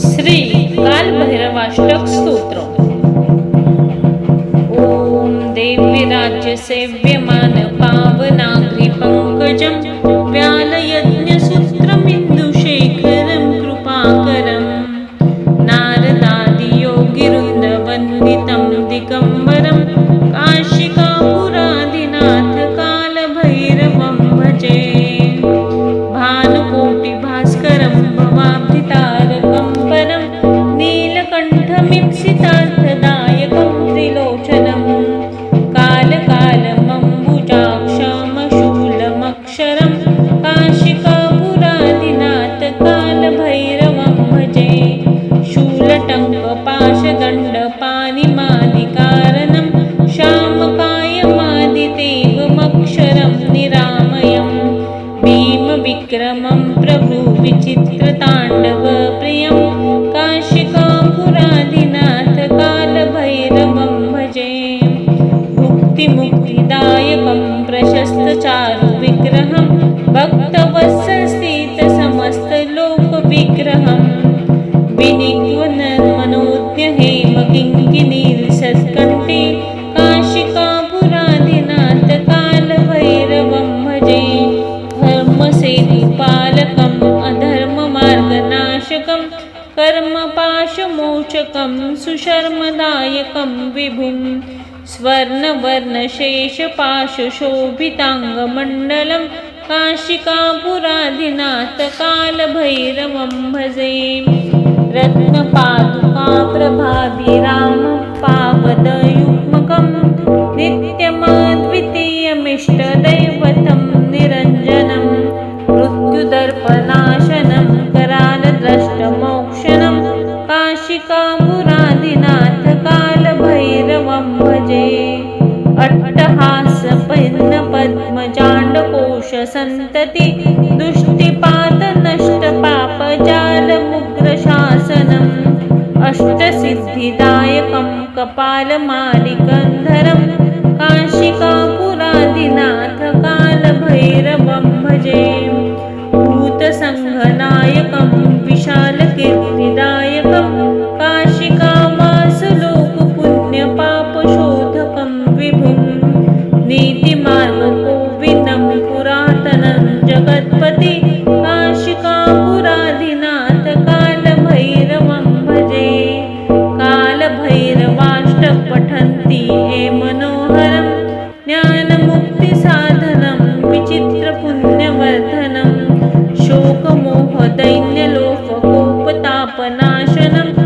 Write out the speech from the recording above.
श्री कालभैरवाष्टक स्तोत्र। ॐ पावना सेव्यमान अनिमादिकारणं श्यामकायमादिदेवमक्षरं निरामयं। भीमविक्रमं प्रभुविचित्रताण्डवप्रियं काशिकाम्बुराधिनाथकालभैरवं भजे। मुक्तिमुक्तिदायकं प्रशस्तचारुविग्रहं भक्तवस् धर्मसेतुपालकम् अधर्ममार्गनाशकं कर्मपाशमोचकं सुशर्मदायकं विभुं स्वर्णवर्णशेषपाशशोभिताङ्गमण्डलं कालभैरवं भजे। रत्नपादुकाप्रभाभिरामपावदयुग्मकं मृत्युदर्पनाशनं करालद्रष्टमोक्षणं काशिकामुरादिनाथ कालभैरवं भजे अट्टहासपद्मपद्मजाण्डकोशसन्तति दुष्टिपातनष्टपापजालमुग्रशासनम् अष्टसिद्धिदायकं कपालमालिकन्धरं। काशिका भूतसङ्घनायकं विशालकीर्तिदायकं काशिकामासलोकपुण्यपापशोधकं विभुं नीतिमार्गकोविदं पुरातनं जगत्पति काशिकापुरादिनाथ कालभैरवं भजे। कालभैरवाष्टपठन्ति हे मनोहरं ज्ञानमुक्तिसा and I'm